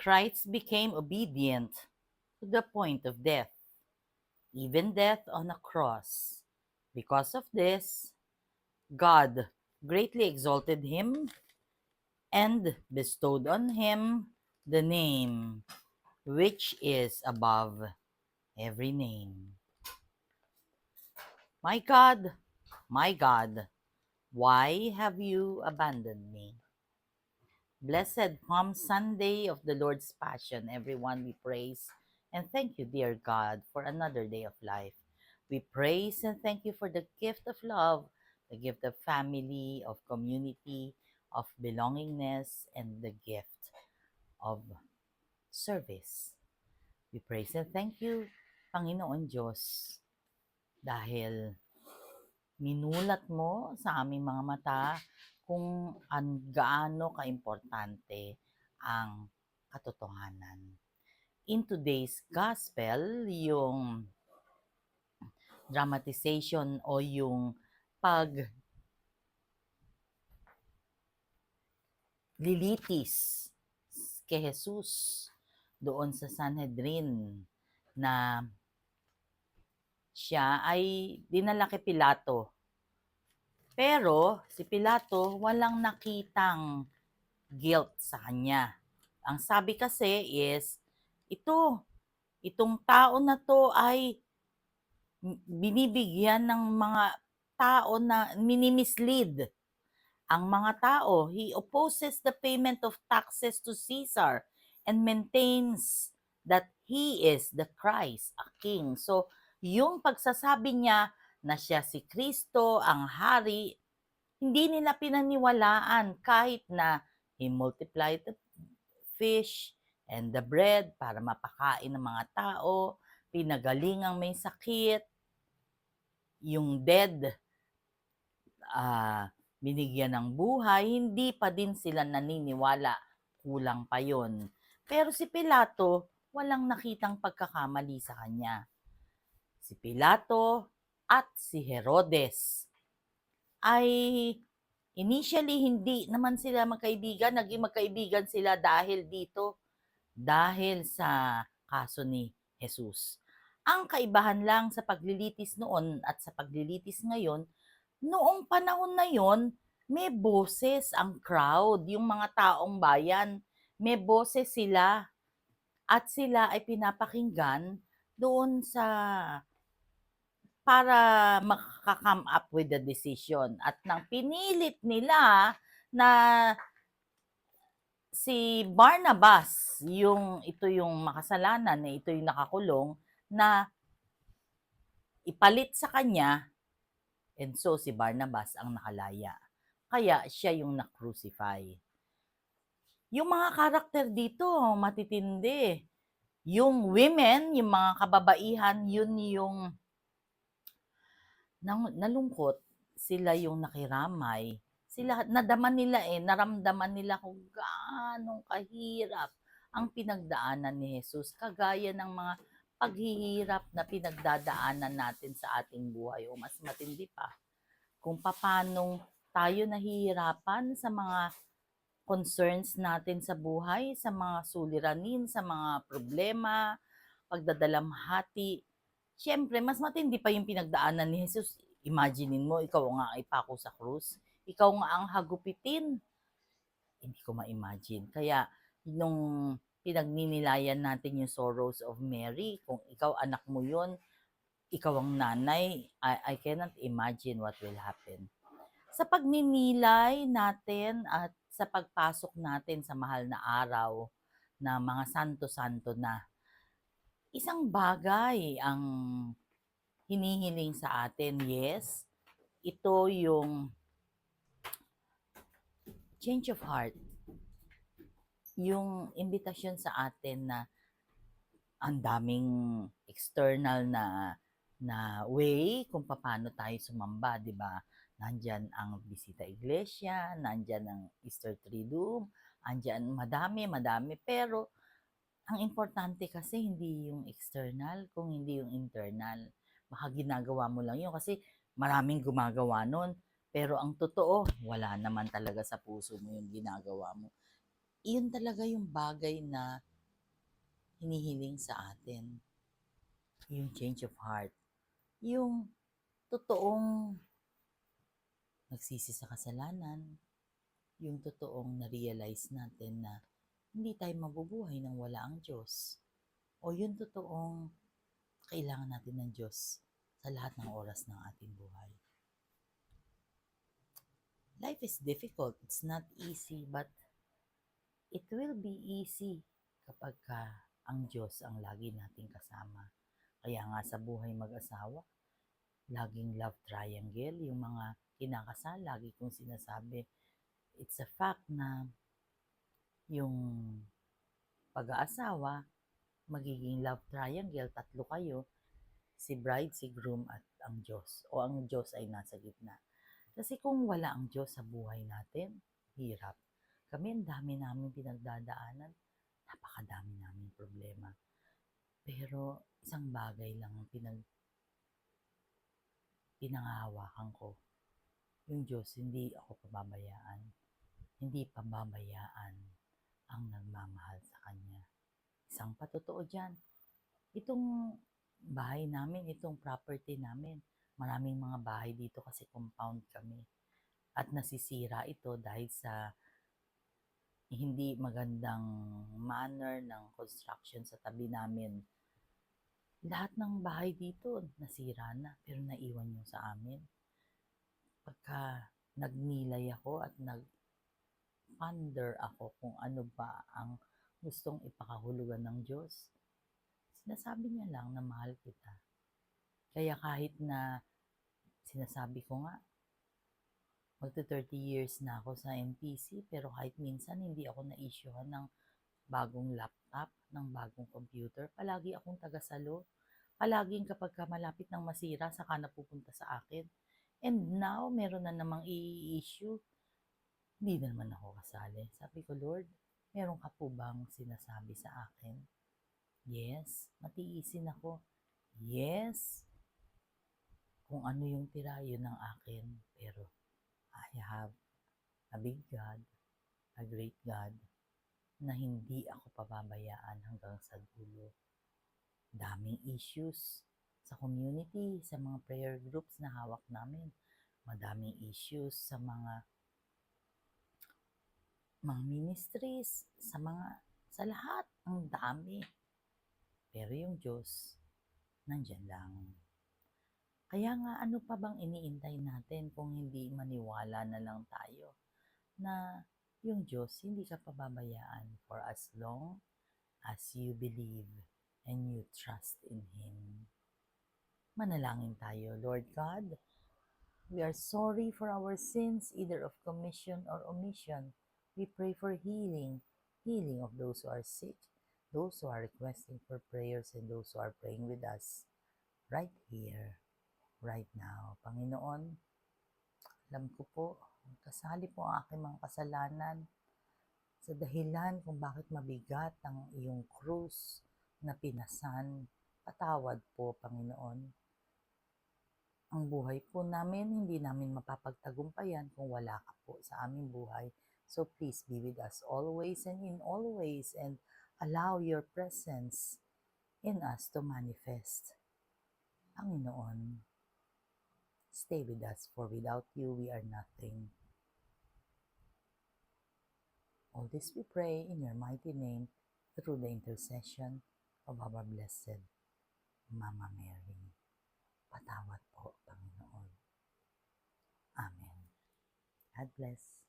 Christ became obedient to the point of death, even death on a cross. Because of this, God greatly exalted him and bestowed on him the name which is above every name. My God, my God, why have you abandoned me? Blessed Palm Sunday of the Lord's Passion, everyone we praise and thank you, dear God, for another day of life. We praise and thank you for the gift of love, the gift of family, of community, of belongingness, and the gift of service. We praise and thank you, Panginoon Diyos, dahil minulat mo sa aming mga mata kung an gaano kaimportante ang katotohanan. In today's gospel, yung dramatization o yung pag lilitis kay Jesus doon sa Sanhedrin na siya ay dinala kay Pilato. Pero si Pilato walang nakitang guilt sa kanya. Ang sabi kasi is, ito, itong tao na to ay binibigyan ng mga tao na minimislead ang mga tao. He opposes the payment of taxes to Caesar and maintains that he is the Christ, a king. So, yung pagsasabi niya na siya si Kristo, ang hari, hindi nila pinaniwalaan kahit na he multiplied the fish and the bread para mapakain ng mga tao, pinagaling ang may sakit, yung dead, ah, binigyan ng buhay, hindi pa din sila naniniwala. Kulang pa yon. Pero si Pilato, walang nakitang pagkakamali sa kanya. Si Pilato at si Herodes ay initially hindi naman sila magkaibigan, naging magkaibigan sila dahil dito, dahil sa kaso ni Jesus. Ang kaibahan lang sa paglilitis noon at sa paglilitis ngayon, noong panahon na yon, may boses ang crowd, yung mga taong bayan, may boses sila at sila ay pinapakinggan doon sa para makaka-come up with the decision. At nang pinilit nila na si Barnabas, yung ito yung makasalanan na ito yung nakakulong, na ipalit sa kanya, and so si Barnabas ang nakalaya. Kaya siya yung na-crucify. Yung mga karakter dito, matitindi. Yung women, yung mga kababaihan, yun yung nang, nalungkot. Sila yung nakiramay. Sila, nadaman nila eh, naramdaman nila kung gaano kahirap ang pinagdaanan ni Jesus. Kagaya ng mga paghihirap na pinagdadaanan natin sa ating buhay o mas matindi pa. Kung paanong tayo nahihirapan sa mga concerns natin sa buhay, sa mga suliranin, sa mga problema, pagdadalamhati. Siyempre, mas matindi pa yung pinagdaanan ni Jesus. Imaginein mo, ikaw nga ay pako sa krus. Ikaw nga ang hagupitin. Hindi ko ma-imagine. Kaya, nung pinagninilayan natin yung sorrows of Mary, kung ikaw anak mo yun, ikaw ang nanay, I, I cannot imagine what will happen. Sa pagninilay natin at sa pagpasok natin sa mahal na araw na mga santo-santo na, isang bagay ang hinihiling sa atin. Yes, ito yung change of heart. Yung imbitasyon sa atin na ang daming external na na way kung paano tayo sumamba, 'di ba? Nandyan ang bisita iglesia, nandyan ang Easter Triduum, andyan madami, madami. Pero, ang importante kasi hindi yung external, kung hindi yung internal. Baka ginagawa mo lang yun kasi maraming gumagawa nun. Pero ang totoo, wala naman talaga sa puso mo yung ginagawa mo. Iyon talaga yung bagay na hinihiling sa atin. Yung change of heart. Yung totoong nagsisi sa kasalanan. Yung totoong na-realize natin na hindi tayo mabubuhay nang wala ang Diyos. O yung totoong kailangan natin ng Diyos sa lahat ng oras ng ating buhay. Life is difficult. It's not easy, but it will be easy kapag ka ang Diyos ang lagi nating kasama. Kaya nga sa buhay mag-asawa, laging love triangle, yung mga kinakasal, lagi kong sinasabi, it's a fact na yung pag-aasawa, magiging love triangle, tatlo kayo, si bride, si groom, at ang Diyos. O ang Diyos ay nasa gitna. Kasi kung wala ang Diyos sa buhay natin, hirap. Kami, ang dami namin pinagdadaanan. Napakadami namin problema. Pero isang bagay lang ang pinag pinangahawakan ko. Yung Diyos, hindi ako pababayaan. Hindi pababayaan ang nagmamahal sa Kanya. Isang patotoo dyan. Itong bahay namin, itong property namin, maraming mga bahay dito kasi compound kami. At nasisira ito dahil sa hindi magandang manner ng construction sa tabi namin. Lahat ng bahay dito nasira na pero naiwan yung sa amin. Pagka nagnilay ako at nag ponder ako kung ano ba ang gustong ipakahulugan ng Diyos, sinasabi niya lang na mahal kita. Kaya kahit na sinasabi ko nga, magto 30 years na ako sa NPC, pero kahit minsan hindi ako na-issuehan ng bagong laptop, ng bagong computer, palagi akong tagasalo. Palaging kapag ka malapit ng masira, saka na pupunta sa akin. And now, meron na namang i-issue. Hindi na naman ako kasali. Sabi ko, Lord, meron ka po bang sinasabi sa akin? Yes, matiisin ako. Yes, kung ano yung tira, yun ang akin. Pero I have a big God, a great God, na hindi ako pababayaan hanggang sa dulo. Daming issues sa community, sa mga prayer groups na hawak namin. Madaming issues sa mga mga ministries, sa mga, sa lahat, ang dami. Pero yung Diyos, nandyan lang. Kaya nga, ano pa bang iniintay natin kung hindi maniwala na lang tayo na yung Diyos hindi ka pababayaan for as long as you believe and you trust in Him. Manalangin tayo, Lord God, we are sorry for our sins, either of commission or omission. We pray for healing, healing of those who are sick, those who are requesting for prayers, and those who are praying with us right here right now. Panginoon, alam ko po, kasali po ang aking mga kasalanan sa dahilan kung bakit mabigat ang iyong krus na pinasan. Patawad po, Panginoon. Ang buhay po namin, hindi namin mapapagtagumpayan kung wala ka po sa aming buhay. So please be with us always and in all ways and allow your presence in us to manifest. Panginoon, Stay with us, for without you we are nothing. All this we pray in your mighty name through the intercession of our blessed Mama Mary. Patawad po, Panginoon. Amen. God bless.